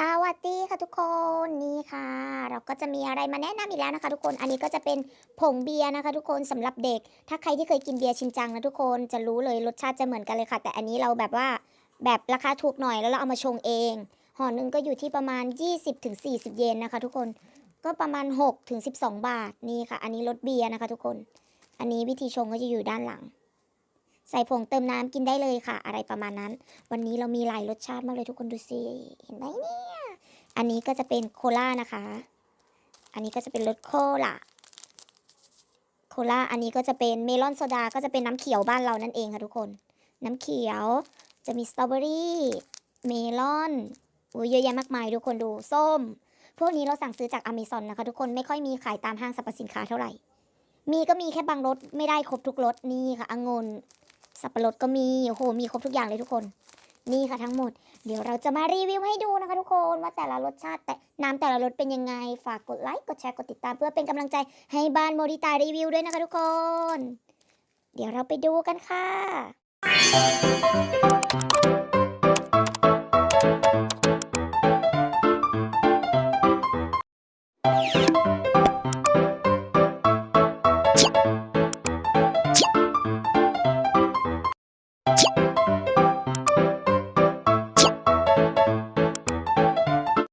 สวัสดีค่ะทุกคนนี่ค่ะ เราก็จะมีอะไรมาแนะนำอีกแล้วนะคะทุกคน อันนี้ก็จะเป็นผงเบียร์นะคะ ทุกคนสำหรับเด็ก ถ้าใครที่เคยกินเบียร์ชินจังนะทุกคนจะรู้เลยรสชาติจะเหมือนกันเลยค่ะ แต่อันนี้เราแบบว่าแบบราคาถูกหน่อยแล้วเราเอามาชงเองห่อหนึ่งก็อยู่ที่ประมาณ 20-40 เยนนะคะ ทุกคนก็ประมาณ 6-12 บาทนี่ค่ะ อันนี้รสเบียร์นะคะ ทุกคน อันนี้วิธีชงก็จะอยู่ด้านหลัง ใส่ผงเติมน้ำกินได้เลยค่ะ อะไรประมาณนั้น วันนี้เรามีหลายรสชาติมากเลยทุกคนดูสิเห็นไหมเนี่ยอันนี้ก็จะเป็นโคลานะคะ อันนี้ก็จะเป็นรสโคลาโคลาอันนี้ก็จะเป็นเมลอนโซดาก็จะเป็นน้ำเขียวบ้านเรานั่นเองค่ะทุกคน น้ำเขียวจะมีสตรอเบอรี่เมลอนโอ้ยเยอะแยะมากมายทุกคนดูส้ม พวกนี้เราสั่งซื้อจากอเมซอนนะคะ ทุกคนไม่ค่อยมีขายตามห้างสรรพสินค้าเท่าไหร่ มีก็มีแค่บางรสไม่ได้ครบทุกรสนี่ค่ะองุ่น สับปะรดก็มีโอ้โหมีครบทุกอย่างเลยทุกคนนี่ค่ะทั้งหมด เดี๋ยวเราจะมารีวิวให้ดูนะคะทุกคนว่าแต่ละรสชาติแต่น้ำแต่ละรสเป็นยังไง ฝากกดไลค์กดแชร์กดติดตามเพื่อเป็นกำลังใจให้บ้านโมดิตารีวิวด้วยนะคะทุกคน เดี๋ยวเราไปดูกันค่ะ you